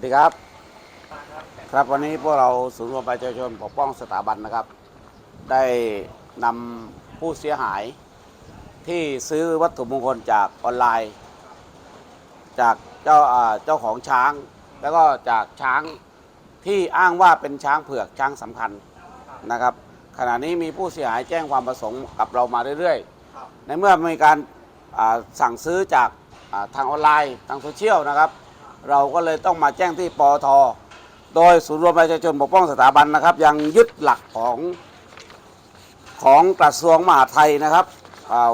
สวัสดีครับ ครับวันนี้พวกเราศูนย์รวมประชาชนปกป้องสถาบันนะครับ ได้นำผู้เสียหายที่ซื้อวัตถุมงคลจากออนไลน์ จากเจ้าอ่าเจ้าของช้าง แล้วก็จากช้างที่อ้างว่าเป็นช้างเผือกช้างสำคัญนะครับ ขณะนี้มีผู้เสียหายแจ้งความประสงค์กับเรามาเรื่อยๆ ในเมื่อมีการอ่าสั่งซื้อจากอ่าทางออนไลน์ทางโซเชียลนะครับ เราก็เลยต้องมาแจ้งที่ปอทโดยศูนย์รวมประชาชนปกป้องสถาบันนะครับ ยังยึดหลักของของกระทรวงมหาดไทยนะครับา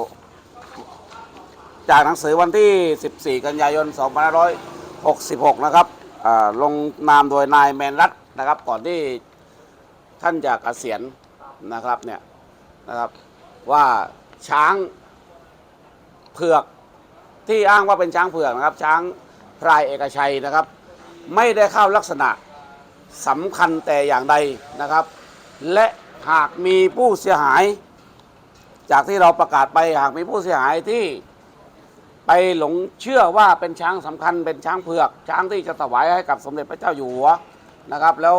จากหนังสือวันที่ 14 กันยายน 2566 นะครับลงนามโดยนายแมนรัตน์นะครับก่อนที่ท่านจะเกษียณนะครับเนี่ยนะครับว่าช้างเผือกที่อ้างว่าเป็นช้างเผือกนะครับช้าง พรายเอกชัยนะครับ ไม่ได้เข้าลักษณะสำคัญแต่อย่างใดนะครับ และหากมีผู้เสียหาย จากที่เราประกาศไปหากมีผู้เสียหายที่ไปหลงเชื่อว่าเป็นช้างสำคัญเป็นช้างเผือก ช้างที่จะถวายให้กับสมเด็จพระเจ้าอยู่หัวนะครับ แล้ว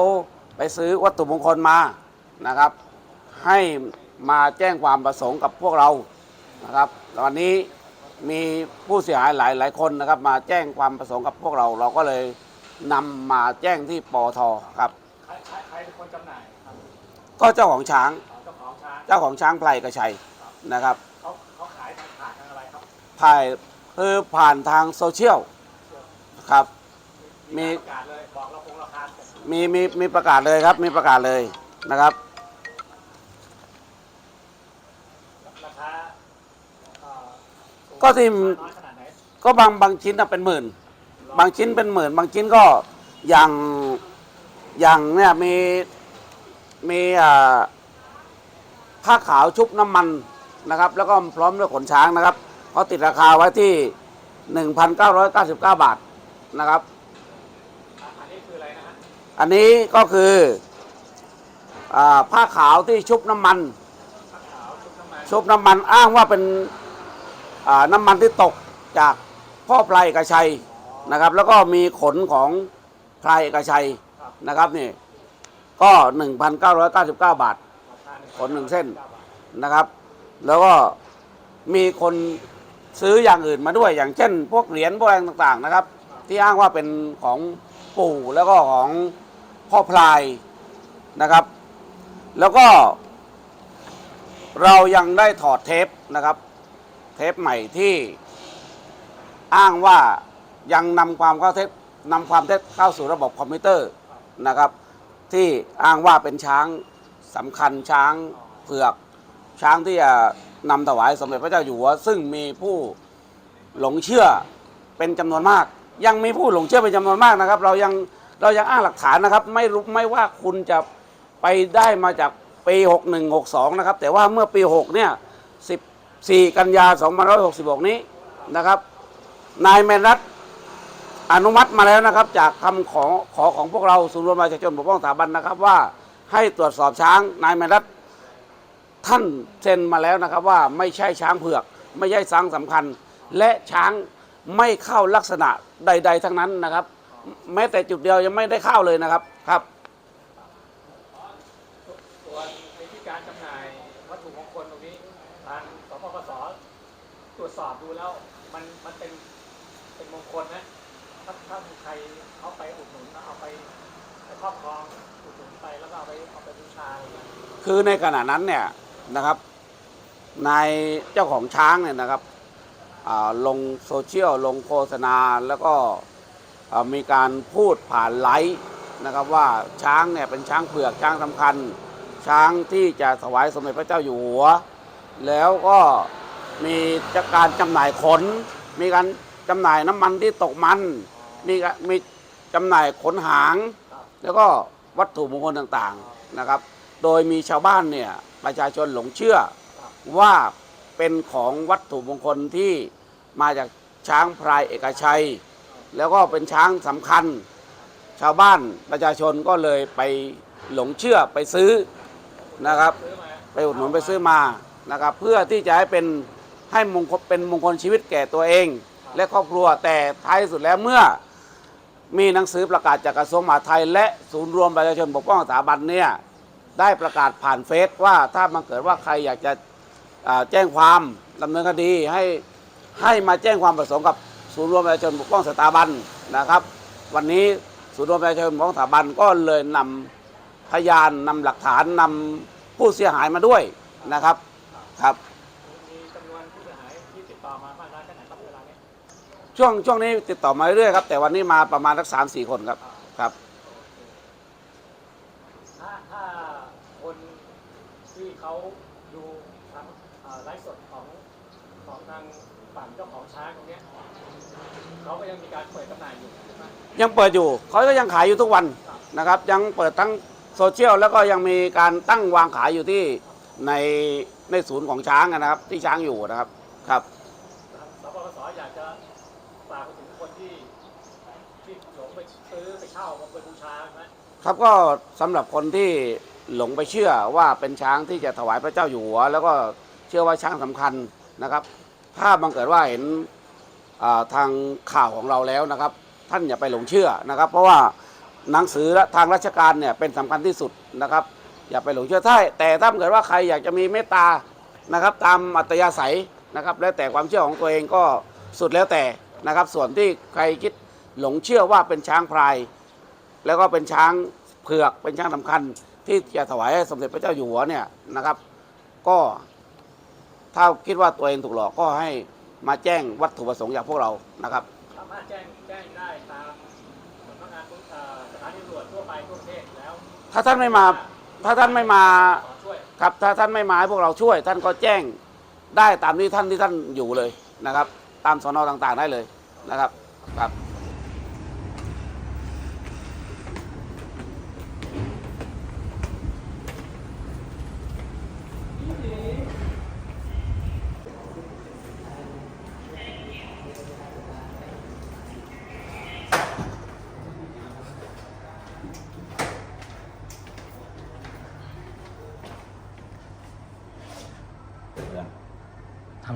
ไปซื้อวัตถุมงคลมานะครับ ให้มาแจ้งความประสงค์กับพวกเรานะครับวันนี้ มีผู้เสียหายหลายหลายคนนะครับ มาแจ้งความประสงค์กับพวกเรา เราก็เลยนำมาแจ้งที่ปอทครับ ใครใครใครเป็นคนจำหน่ายครับก็เจ้าของช้าง เจ้าของช้างเจ้าของช้างไพรกระชัยนะครับเขาเขาขายทางผ่านทางอะไรครับผ่านคือผ่านทางโซเชียลครับ มีประกาศเลยบอกเราคงราคามีมีมีประกาศเลยครับ มีประกาศเลยนะครับ ราคาเอ่อสูง ก็ที่น้อยขนาดไหนก็บางบางชิ้นน่ะเป็นหมื่น บางชิ้นเป็นหมื่น บางชิ้นก็อย่างอย่างเนี่ยมีมีอ่าผ้าขาวชุบน้ำมันนะครับ แล้วก็พร้อมด้วยขนช้างนะครับเขาติดราคาไว้ที่ 1,999 บาทนะครับอะอันนี้คืออะไรนะฮะอันนี้ก็คืออาผ้าขาวที่ชุบน้ำมันผ้าขาวชุบน้ำมัน ชุบน้ำมันอ้างว่าเป็นอ่า น้ำมันที่ตกจากพ่อพลายเอกชัยนะครับ แล้วก็มีขนของพลายเอกชัยนะครับนี่ก็ 1,999 บาทราคาขนหนึ่งเส้นก้าบาทนะครับ แล้วก็มีคนซื้ออย่างอื่นมาด้วย อย่างเช่น พวกเหรียญพวกอะไรต่างๆนะครับ ที่อ้างว่าเป็นของปู่แล้วก็ของพ่อพลายนะครับ แล้วก็เรายังได้ถอดเทปนะครับ เทปใหม่ที่อ้างว่ายังนำความเข้าเท็จนำความเท็จเข้าสู่ระบบคอมพิวเตอร์นะครับ ที่อ้างว่าเป็นช้างสำคัญช้างเผือก ช้างที่จะนำถวายสมเด็จพระเจ้าอยู่หัวซึ่งมีผู้หลงเชื่อเป็นจำนวนมาก ยังมีผู้หลงเชื่อเป็นจำนวนมากนะครับ เรายังเรายังอ้างหลักฐานนะครับ ไม่รู้ไม่ว่าคุณจะไปได้มาจากปี 61 62 นะครับ แต่ว่าเมื่อปี 6 เนี่ย 4 กันยา 2566 นี้นะครับ นายแมนรัตน์อนุมัติมาแล้วนะครับ จากคำขอขอของพวกเราศูนย์รวมประชาชนปกป้องสถาบันนะครับว่าให้ตรวจสอบช้างนายแมนรัตน์ท่านเซ็นมาแล้วนะครับว่าไม่ใช่ช้างเผือก ไม่ใช่ช้างสำคัญ และช้างไม่เข้าลักษณะใด ๆ ทั้งนั้นนะครับ แม้แต่จุดเดียวยังไม่ได้เข้าเลยนะครับครับ ส่วนในที่การจำหน่ายวัตถุมงคลตรงนี้ทางสปปส ตรวจสอบดูแล้วมันมันเป็นเป็นมงคลนะถ้าถ้ามีใครเขาไปอุดหนุนเอาไปไปครอบครองอุดหนุนไปแล้วก็เอาไปเอาไปบูชาอะไรอย่างเงี้ยคือในขณะนั้นเนี่ยนะครับนายเจ้าของช้างเนี่ยนะครับลงโซเชียลลงโฆษณาแล้วก็มีการพูดผ่านไลฟ์นะครับว่าช้างเนี่ยเป็นช้างเผือกช้างสำคัญ ช้างที่จะถวายสมเด็จพระเจ้าอยู่หัว แล้วก็ มีการจำหน่ายขน มีการจำหน่ายน้ำมันที่ตกมัน มีกะมีจำหน่ายขนหาง แล้วก็วัตถุมงคลต่างๆนะครับ โดยมีชาวบ้านเนี่ยประชาชนหลงเชื่อว่าเป็นของวัตถุมงคลที่มาจากช้างพรายเอกชัย แล้วก็เป็นช้างสำคัญ ชาวบ้านประชาชนก็เลยไปหลงเชื่อไปซื้อนะครับ ไปอุดหนุนไปซื้อมานะครับ เพื่อที่จะให้เป็น ให้มงคลเป็นมงคลชีวิตแก่ตัวเอง และครอบครัวแต่ท้ายสุดแล้วเมื่อมีหนังสือประกาศจากกระทรวงมหาดไทย และศูนย์รวมประชาชนปกป้องสถาบันเนี่ยได้ประกาศผ่านเฟซว่าถ้ามันเกิดว่าใครอยากจะแจ้งความดำเนินคดีให้ให้มาแจ้งความประสงค์กับศูนย์รวมประชาชนปกป้องสถาบันนะครับ วันนี้ศูนย์รวมประชาชนปกป้องสถาบันก็เลยนำพยานนำหลักฐานนำผู้เสียหายมาด้วยนะครับครับ ผู้เสียหายที่ติดต่อมามากน้อยแค่ไหนครับเวลานี้ช่วงช่วงนี้ติดต่อมาเรื่อยๆครับ แต่วันนี้มาประมาณสักสามสี่คนครับครับ ถ้าถ้าคนที่เขาดูทางเอ่อไลฟ์สดของของทางฝั่งเจ้าของช้างตรงเนี้ยเขาก็ยังมีการเปิดจำหน่ายอยู่ใช่ไหมยังเปิดอยู่เขาก็ยังขายอยู่ทุกวันนะครับ ยังเปิดทั้งโซเชียลแล้วก็ยังมีการตั้งวางขายอยู่ที่ ในในศูนย์ของช้างอะนะครับ ที่ช้างอยู่นะครับครับทางสปปสอยากจะฝากไปถึงคนที่ที่หลงไปซื้อไปเช่ามาเป็นบูชาไหมครับก็สำหรับคนที่หลงไปเชื่อว่าเป็นช้างที่จะถวายพระเจ้าอยู่หัว แล้วก็เชื่อว่าช้างสำคัญนะครับ ถ้าบังเกิดว่าเห็นอ่าทางข่าวของเราแล้วนะครับ ท่านอย่าไปหลงเชื่อนะครับ เพราะว่าหนังสือและทางราชการเนี่ยเป็นสำคัญที่สุดนะครับ อย่าไปหลงเชื่อถ้าแต่ถ้าเกิดว่าใครอยากจะมีเมตตานะครับ ตามอัตยาศัยนะครับ แล้วแต่ความเชื่อของตัวเองก็สุดแล้วแต่นะครับ ส่วนที่ใครคิดหลงเชื่อว่าเป็นช้างพลาย แล้วก็เป็นช้างเผือกเป็นช้างสำคัญ ที่จะถวายให้สมเด็จพระเจ้าอยู่หัวเนี่ยนะครับ ก็ถ้าคิดว่าตัวเองถูกหลอกก็ให้มาแจ้งวัตถุประสงค์จากพวกเรานะครับสามารถแจ้งแจ้งได้ตามสำนักงานเอ่อสถานีตำรวจทั่วไปทั่วประเทศแล้ว ถ้าท่านไม่มา ถ้าท่านไม่มาครับถ้าท่านไม่มาให้พวกเราช่วย ท่านก็แจ้งได้ตามที่ท่านที่ท่านอยู่เลยนะครับ ตามสอนอต่างๆได้เลยนะครับครับ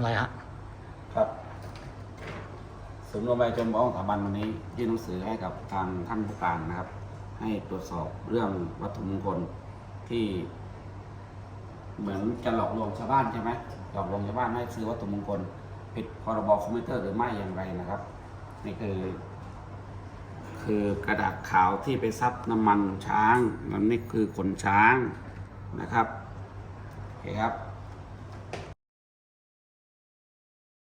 ำอะไรฮะครับศูนย์รวมประชาชนปกป้องสถาบันวันนี้ยื่นหนังสือให้กับทางท่านผู้การนะครับ ให้ตรวจสอบเรื่องวัตถุมงคลที่ เหมือนจะหลอกลวงชาวบ้านใช่ไหมหลอกลวงชาวบ้านให้ซื้อวัตถุมงคลผิดพรบคอมพิวเตอร์หรือไม่อย่างไรนะครับ นี่คือ คือกระดาษขาวที่ไปซับน้ำมันช้างแล้วนี่คือขนช้างนะครับโอเคครับ